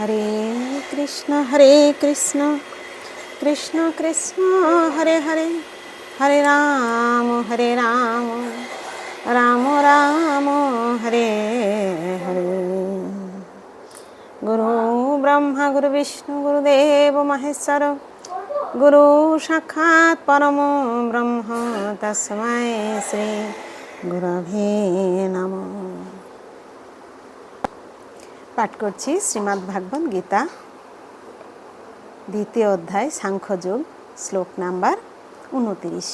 হরে কৃষ্ণ হরে কৃষ্ণ। কৃষ্ণ কৃষ্ণ, হরে হরে। হরে রাম হরে রাম। রাম রাম, হরে হরে। গুরু ব্রহ্মা, গুরু বিষ্ণু গুরুদেব মহেশ্বর। গুরু সাক্ষাৎ পরম ব্রহ্ম, তস্মৈ শ্রী গুরভে নমঃ। পাঠ করছি শ্রীমদ্ ভাগবত গীতা, দ্বিতীয় অধ্যায়, সাংখ্যযোগ, শ্লোক নাম্বার উনতিরিশ।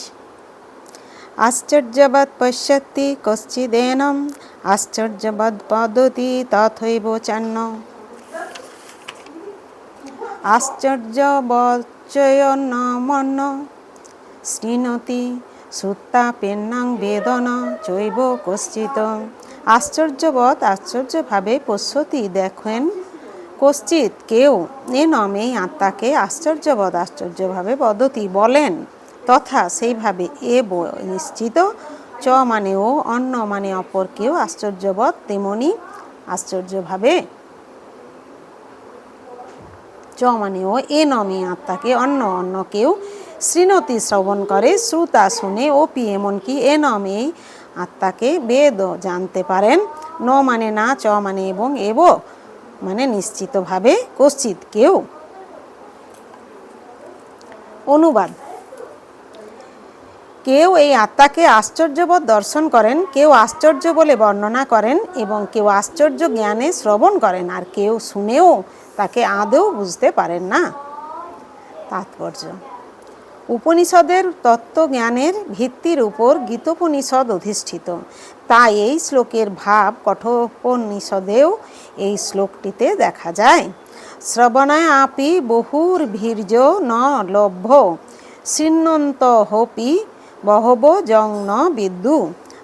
আশ্চর্যবৎ পশ্যতি কশ্চিদেনম, আশ্চর্যবৎ পদতি তথৈব চান্ন। আশ্চর্যবচ্চয়নমন্ন শ্রীনতি শ্রুতা পেন্নাং বেদন চৈব কশ্চিত। আশ্চর্যবৎ আশ্চর্যভাবে পশ্যতি দেখেন, কশ্চিৎ কেউ এ নমে আত্মাকে আশ্চর্যবৎ আশ্চর্যভাবে পদ্ধতি বলেন। তথা সেইভাবে এ নিশ্চিত, চ মানে ও অন্য মানে অপর কেউ আশ্চর্যবৎ তেমনি আশ্চর্যভাবে। চ মানে ও এ নমে আত্মাকে অন্য অন্য কেউ শ্রীনতি শ্রবণ করে, শ্রুতা শুনে ও পি এমনকি এ নমে আত্মাকে বেদ জানতে পারেন। ন মানে না, চ মানে এবং এব মানে নিশ্চিতভাবে কশ্চিত কেউ। অনুবাদ। কেউ এই আত্মাকে আশ্চর্যবোধ দর্শন করেন, কেউ আশ্চর্য বলে বর্ণনা করেন এবং কেউ আশ্চর্য জ্ঞানে শ্রবণ করেন আর কেউ শুনেও তাকে আদৌ বুঝতে পারেন না। তাৎপর্য। উপনিষদের তত্ত্বজ্ঞানের ভিত্তির উপর গীতোপনিষদ অধিষ্ঠিত। তাই এই শ্লোকের ভাব কঠোপনিষদেও এই শ্লোকটিতে দেখা যায়। শ্রবণায় আপি বহুর ভীর্য ন লভ্য, শৃণ্বন্ত হোপি বহব জং ন বিদ্যু,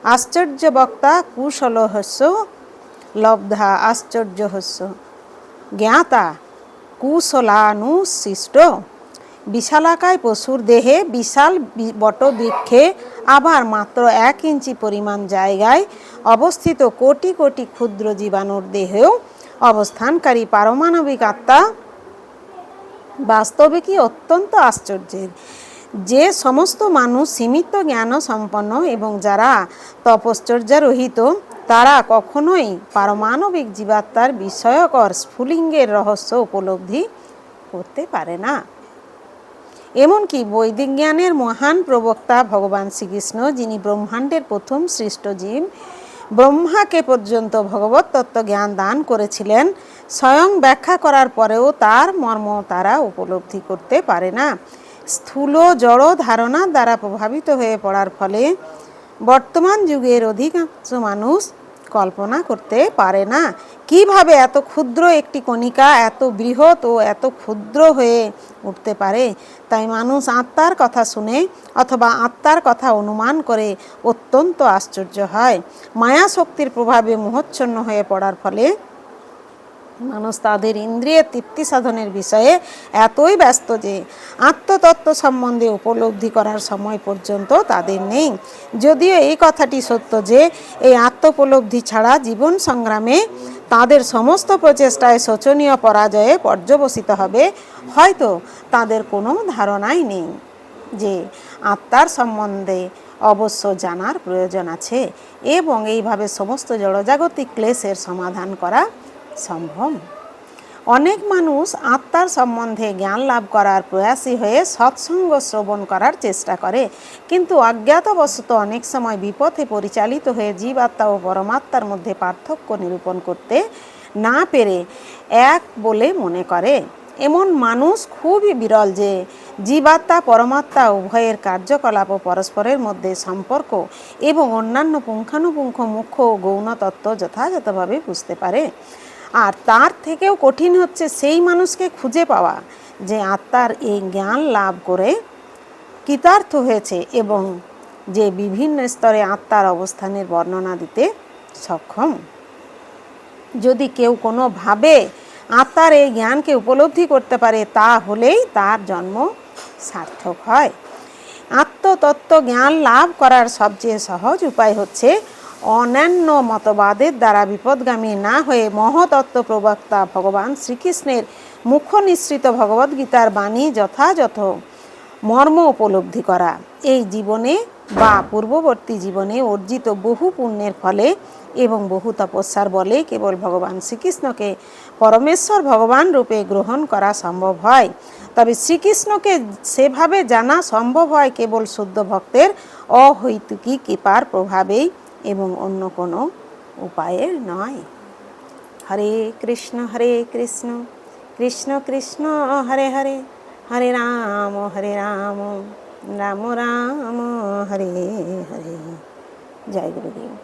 আশ্চর্য বক্তা কুশলহস্য, লব্ধা আশ্চর্যহস্য জ্ঞাতা কুশলানুশিষ্ট। বিশালাকায় পশুর দেহে বিশাল বটবৃক্ষে আবার মাত্র এক ইঞ্চি পরিমাণ জায়গায় অবস্থিত কোটি কোটি ক্ষুদ্র জীবাণুর দেহেও অবস্থানকারী পারমাণবিক আত্মা বাস্তবিকই অত্যন্ত আশ্চর্যের। যে সমস্ত মানুষ সীমিত জ্ঞান সম্পন্ন এবং যারা তপশ্চর্যারহিত তারা কখনোই পারমাণবিক জীবাত্মার বিষয়কর স্ফুলিঙ্গের রহস্য উপলব্ধি করতে পারে না। এমনকি বৈদিক জ্ঞানের মহান প্রবক্তা ভগবান শ্রীকৃষ্ণ, যিনি ব্রহ্মাণ্ডের প্রথম সৃষ্ট জীব, ব্রহ্মাকে পর্যন্ত ভগবত তত্ত্ব জ্ঞান দান করেছিলেন। স্বয়ং ব্যাখ্যা করার পরেও তার মর্ম তারা উপলব্ধি করতে পারে না। স্থূল জড় ধারণার দ্বারা প্রভাবিত হয়ে পড়ার ফলে বর্তমান যুগের অধিকাংশ মানুষ কল্পনা করতে পারে না। কীভাবে এত ক্ষুদ্র একটি কণিকা এত বৃহৎ ও এত ক্ষুদ্র হয়ে উঠতে পারে? তাই মানুষ আত্মার কথা শুনে অথবা আত্মার কথা অনুমান করে অত্যন্ত আশ্চর্য হয়। মায়া শক্তির প্রভাবে মোহচ্ছন্ন হয়ে পড়ার ফলে মানুষ তাদের ইন্দ্রিয়ের তৃপ্তি সাধনের বিষয়ে এতই ব্যস্ত যে আত্মতত্ত্ব সম্বন্ধে উপলব্ধি করার সময় পর্যন্ত তাদের নেই। যদিও এই কথাটি সত্য যে এই আত্মোপলব্ধি ছাড়া জীবন সংগ্রামে তাদের সমস্ত প্রচেষ্টায় শোচনীয় পরাজয়ে পর্যবসিত হবে, হয়তো তাদের কোনো ধারণাই নেই যে আত্মার সম্বন্ধে অবশ্য জানার প্রয়োজন আছে এবং এইভাবে সমস্ত জড়জাগতিক ক্লেশের সমাধান করা সম্ভব? অনেক মানুষ আত্মার সম্বন্ধে জ্ঞান লাভ করার প্রয়াসী হয়ে সৎসঙ্গ শ্রবণ করার চেষ্টা করে। কিন্তু অজ্ঞাতবশত অনেক সময় বিপথে পরিচালিত হয়ে জীবাত্মা ও পরমাত্মার মধ্যে পার্থক্য নিরূপণ করতে না পেরে এক বলে মনে করে। এমন মানুষ খুবই বিরল যে জীবাত্মা, পরমাত্মা উভয়ের কার্যকলাপ ও পরস্পরের মধ্যে সম্পর্ক এবং অন্যান্য পুঙ্খানুপুঙ্খ মুখ্য ও গৌণ তত্ত্ব যথাযথভাবে বুঝতে পারে। আর তার থেকেও কঠিন হচ্ছে সেই মানুষকে খুঁজে পাওয়া যে আত্মার এই জ্ঞান লাভ করে কৃতার্থ হয়েছে এবং যে বিভিন্ন স্তরে আত্মার অবস্থানের বর্ণনা দিতে সক্ষম। যদি কেউ কোনোভাবে আত্মার এই জ্ঞানকে উপলব্ধি করতে পারে তা হলেই তার জন্ম সার্থক হয়। আত্মতত্ত্ব জ্ঞান লাভ করার সবচেয়ে সহজ উপায় হচ্ছে অন্যান্য মতবাদের দ্বারা বিপদগামী না হয়ে মহতত্ত্ব প্রবক্তা ভগবান শ্রীকৃষ্ণের মুখ্য নিঃসৃত ভগবদ্গীতার বাণী যথাযথ মর্ম উপলব্ধি করা। এই জীবনে বা পূর্ববর্তী জীবনে অর্জিত বহু পুণ্যের ফলে এবং বহু তপস্যার বলে কেবল ভগবান শ্রীকৃষ্ণকে পরমেশ্বর ভগবান রূপে গ্রহণ করা সম্ভব হয়। তবে শ্রীকৃষ্ণকে সেভাবে জানা সম্ভব হয় কেবল শুদ্ধ ভক্তের অহৈতুকী কৃপার প্রভাবেই এবং অন্য কোনো উপায়ে নয়। হরে কৃষ্ণ হরে কৃষ্ণ কৃষ্ণ কৃষ্ণ, হরে হরে হরে রাম হরে রাম রাম রাম, হরে হরে। জয় গুরুদেব।